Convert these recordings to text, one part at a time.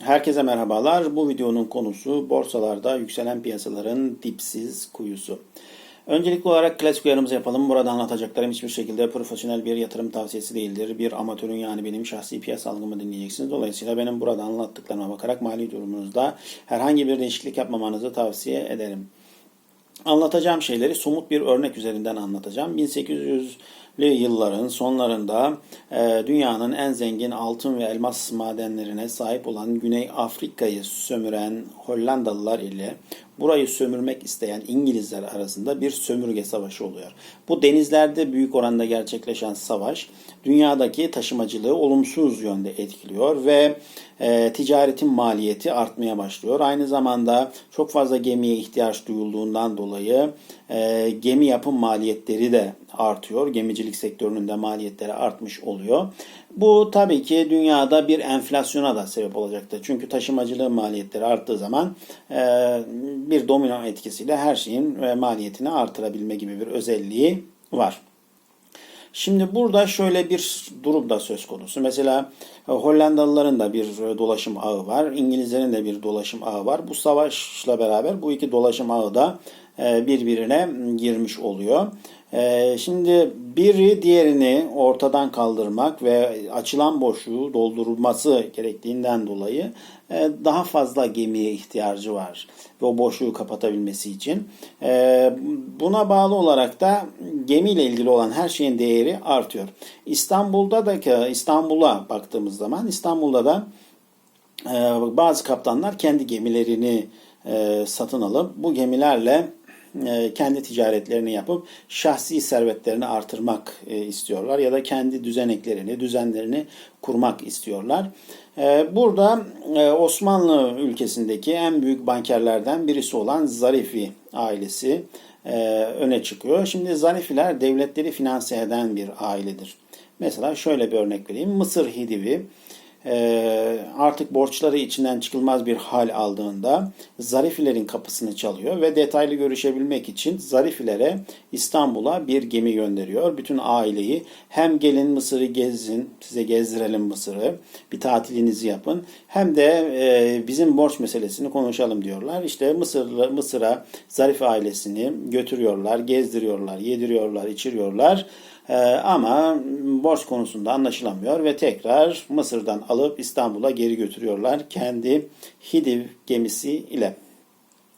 Herkese merhabalar. Bu videonun konusu borsalarda yükselen piyasaların dipsiz kuyusu. Öncelikli olarak klasik uyarımızı yapalım. Burada anlatacaklarım hiçbir şekilde profesyonel bir yatırım tavsiyesi değildir. Bir amatörün yani benim şahsi piyasa algımı dinleyeceksiniz. Dolayısıyla benim burada anlattıklarıma bakarak mali durumunuzda herhangi bir değişiklik yapmamanızı tavsiye ederim. Anlatacağım şeyleri somut bir örnek üzerinden anlatacağım. 1800'lü yılların sonlarında e, dünyanın en zengin altın ve elmas madenlerine sahip olan Güney Afrika'yı sömüren Hollandalılar ile burayı sömürmek isteyen İngilizler arasında bir sömürge savaşı oluyor. Bu denizlerde büyük oranda gerçekleşen savaş dünyadaki taşımacılığı olumsuz yönde etkiliyor ve e, ticaretin maliyeti artmaya başlıyor. Aynı zamanda çok fazla gemiye ihtiyaç duyulduğundan dolayı e, gemi yapım maliyetleri de artıyor. Gemicilik sektörünün de maliyetleri artmış oluyor. Bu tabii ki dünyada bir enflasyona da sebep olacaktır. Çünkü taşımacılığı maliyetleri arttığı zaman e, bir domino etkisiyle her şeyin e, maliyetini artırabilme gibi bir özelliği var. Şimdi burada şöyle bir durum da söz konusu. Mesela e, Hollandalıların da bir e, dolaşım ağı var. İngilizlerin de bir dolaşım ağı var. Bu savaşla beraber bu iki dolaşım ağı da e, birbirine girmiş oluyor. Şimdi biri diğerini ortadan kaldırmak ve açılan boşluğu doldurulması gerektiğinden dolayı daha fazla gemiye ihtiyacı var ve o boşluğu kapatabilmesi için. Buna bağlı olarak da gemiyle ilgili olan her şeyin değeri artıyor. İstanbul'da da İstanbul'a baktığımız zaman İstanbul'da da bazı kaptanlar kendi gemilerini satın alıp bu gemilerle e, kendi ticaretlerini yapıp şahsi servetlerini artırmak e, istiyorlar ya da kendi düzeneklerini, düzenlerini kurmak istiyorlar. E, burada Osmanlı ülkesindeki en büyük bankerlerden birisi olan Zarifi ailesi öne çıkıyor. Şimdi Zarifiler devletleri finanse eden bir ailedir. Mesela şöyle bir örnek vereyim. Mısır Hidivi e, artık borçları içinden çıkılmaz bir hal aldığında Zarifilerin kapısını çalıyor ve detaylı görüşebilmek için Zarifilere İstanbul'a bir gemi gönderiyor. Bütün aileyi hem gelin Mısır'ı gezin, size gezdirelim Mısır'ı, bir tatilinizi yapın hem de e, bizim borç meselesini konuşalım diyorlar. İşte Mısırlı Mısır'a Zarif ailesini götürüyorlar, gezdiriyorlar, yediriyorlar, içiriyorlar. Ee, ama borç konusunda anlaşılamıyor ve tekrar Mısır'dan alıp İstanbul'a geri götürüyorlar kendi Hidiv gemisi ile.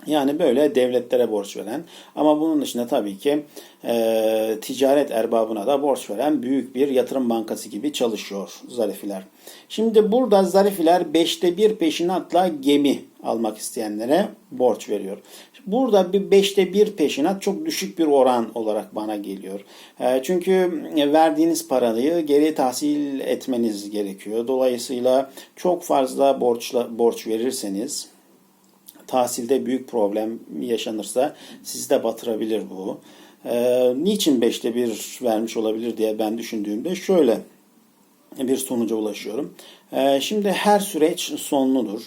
Yani böyle devletlere borç veren ama bunun dışında tabii ki e, ticaret erbabına da borç veren büyük bir yatırım bankası gibi çalışıyor Zarifiler. Şimdi burada Zarifiler beşte bir peşinatla gemi almak isteyenlere borç veriyor. Burada bir beşte bir peşinat çok düşük bir oran olarak bana geliyor. E, çünkü verdiğiniz parayı geri tahsil etmeniz gerekiyor. Dolayısıyla çok fazla borçla, borç verirseniz tahsilde büyük problem yaşanırsa sizi de batırabilir bu. Ee, niçin beşte bir vermiş olabilir diye ben düşündüğümde şöyle bir sonuca ulaşıyorum. Ee, şimdi her süreç sonludur.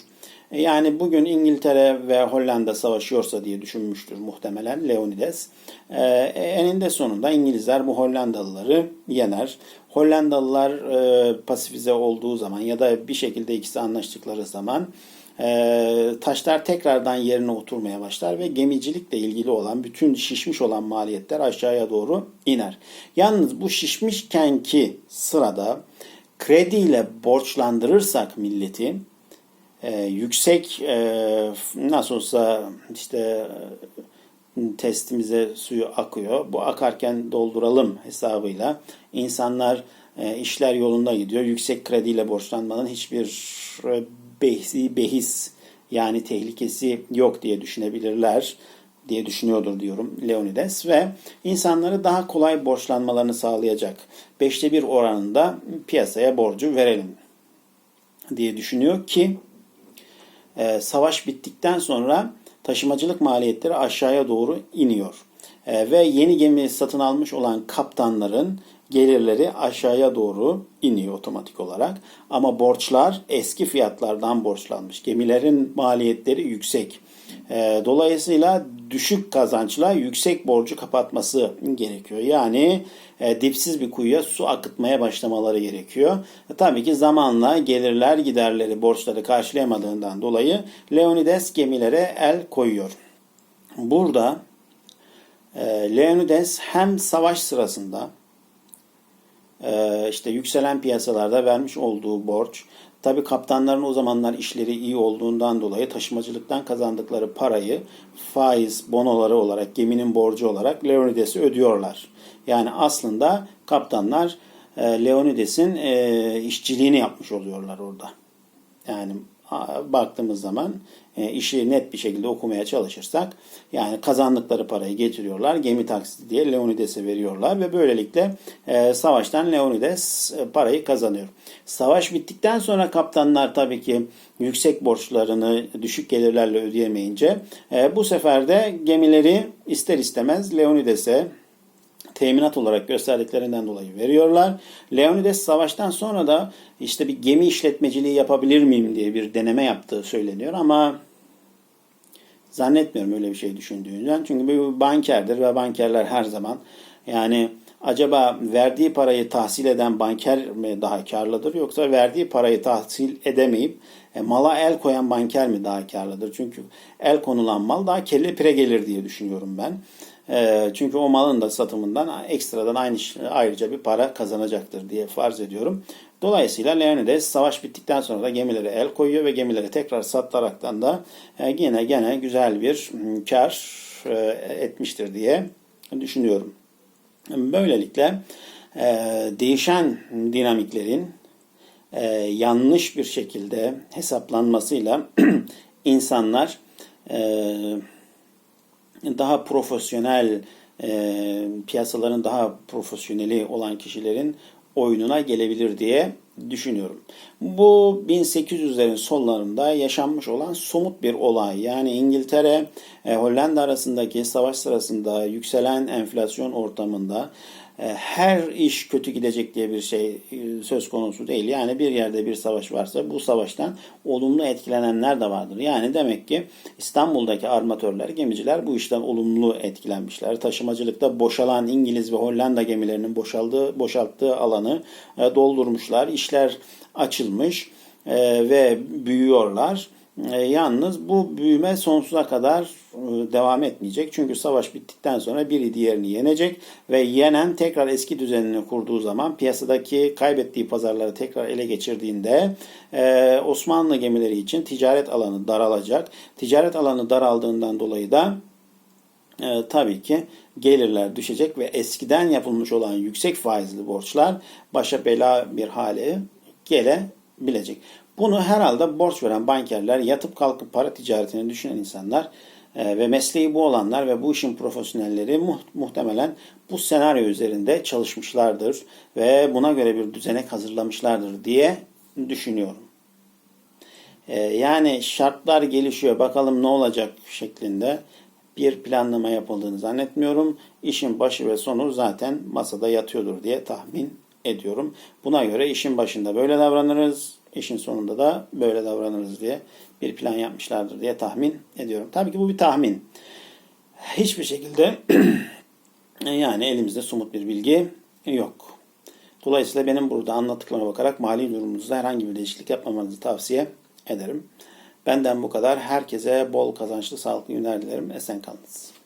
Yani bugün İngiltere ve Hollanda savaşıyorsa diye düşünmüştür muhtemelen Leonidas. Ee, eninde sonunda İngilizler bu Hollandalıları yener. Hollandalılar e, pasifize olduğu zaman ya da bir şekilde ikisi anlaştıkları zaman e, taşlar tekrardan yerine oturmaya başlar ve gemicilikle ilgili olan bütün şişmiş olan maliyetler aşağıya doğru iner. Yalnız bu şişmişken ki sırada krediyle borçlandırırsak milleti e, yüksek e, nasıl olsa işte testimize suyu akıyor. Bu akarken dolduralım hesabıyla insanlar e, işler yolunda gidiyor. Yüksek krediyle borçlanmanın hiçbir e, behsi, behis yani tehlikesi yok diye düşünebilirler diye düşünüyordur diyorum Leonidas ve insanları daha kolay borçlanmalarını sağlayacak beşte bir oranında piyasaya borcu verelim diye düşünüyor ki e, savaş bittikten sonra taşımacılık maliyetleri aşağıya doğru iniyor. E, ve yeni gemi satın almış olan kaptanların gelirleri aşağıya doğru iniyor otomatik olarak. Ama borçlar eski fiyatlardan borçlanmış. Gemilerin maliyetleri yüksek. E, dolayısıyla düşük kazançla yüksek borcu kapatması gerekiyor. Yani e, dipsiz bir kuyuya su akıtmaya başlamaları gerekiyor. E, tabii ki zamanla gelirler giderleri borçları karşılayamadığından dolayı Leonidas gemilere el koyuyor. Burada e, Leonidas hem savaş sırasında e, işte yükselen piyasalarda vermiş olduğu borç, tabi kaptanların o zamanlar işleri iyi olduğundan dolayı taşımacılıktan kazandıkları parayı faiz bonoları olarak geminin borcu olarak Leonides'e ödüyorlar. Yani aslında kaptanlar e, Leonides'in e, işçiliğini yapmış oluyorlar orada. Yani baktığımız zaman e, işi net bir şekilde okumaya çalışırsak yani kazandıkları parayı getiriyorlar. Gemi taksiti diye Leonides'e veriyorlar ve böylelikle e, savaştan Leonides e, parayı kazanıyor. Savaş bittikten sonra kaptanlar tabii ki yüksek borçlarını düşük gelirlerle ödeyemeyince bu sefer de gemileri ister istemez Leonides'e teminat olarak gösterdiklerinden dolayı veriyorlar. Leonidas savaştan sonra da işte bir gemi işletmeciliği yapabilir miyim diye bir deneme yaptığı söyleniyor ama zannetmiyorum öyle bir şey düşündüğünden. Çünkü bir bankerdir ve bankerler her zaman yani acaba verdiği parayı tahsil eden banker mi daha karlıdır yoksa verdiği parayı tahsil edemeyip e, mala el koyan banker mi daha karlıdır? Çünkü el konulan mal daha kelle pire gelir diye düşünüyorum ben. E, çünkü o malın da satımından ekstradan aynı ayrıca bir para kazanacaktır diye farz ediyorum. Dolayısıyla Leonidas savaş bittikten sonra da gemilere el koyuyor ve gemileri tekrar sataraktan da e, yine gene güzel bir m, kar e, etmiştir diye düşünüyorum. Böylelikle e, değişen dinamiklerin e, yanlış bir şekilde hesaplanmasıyla insanlar e, daha profesyonel e, piyasaların daha profesyoneli olan kişilerin oyununa gelebilir diye düşünüyorum. Bu 1800'lerin sonlarında yaşanmış olan somut bir olay. Yani İngiltere, e, Hollanda arasındaki savaş sırasında yükselen enflasyon ortamında her iş kötü gidecek diye bir şey e, söz konusu değil. Yani bir yerde bir savaş varsa bu savaştan olumlu etkilenenler de vardır. Yani demek ki İstanbul'daki armatörler, gemiciler bu işten olumlu etkilenmişler. Taşımacılıkta boşalan İngiliz ve Hollanda gemilerinin boşaldığı, boşalttığı alanı e, doldurmuşlar. İşler açılmış ve büyüyorlar. E, yalnız bu büyüme sonsuza kadar e, devam etmeyecek. Çünkü savaş bittikten sonra biri diğerini yenecek ve yenen tekrar eski düzenini kurduğu zaman piyasadaki kaybettiği pazarları tekrar ele geçirdiğinde e, Osmanlı gemileri için ticaret alanı daralacak. Ticaret alanı daraldığından dolayı da e, tabii ki gelirler düşecek ve eskiden yapılmış olan yüksek faizli borçlar başa bela bir hale gelebilecek. Bunu herhalde borç veren bankerler, yatıp kalkıp para ticaretini düşünen insanlar e, ve mesleği bu olanlar ve bu işin profesyonelleri muht- muhtemelen bu senaryo üzerinde çalışmışlardır ve buna göre bir düzenek hazırlamışlardır diye düşünüyorum. E, yani şartlar gelişiyor bakalım ne olacak şeklinde bir planlama yapıldığını zannetmiyorum. İşin başı ve sonu zaten masada yatıyordur diye tahmin ediyorum. Buna göre işin başında böyle davranırız, işin sonunda da böyle davranırız diye bir plan yapmışlardır diye tahmin ediyorum. Tabii ki bu bir tahmin. Hiçbir şekilde yani elimizde somut bir bilgi yok. Dolayısıyla benim burada anlattıklarıma bakarak mali durumunuzda herhangi bir değişiklik yapmamanızı tavsiye ederim. Benden bu kadar. Herkese bol kazançlı, sağlıklı günler dilerim. Esen kalınız.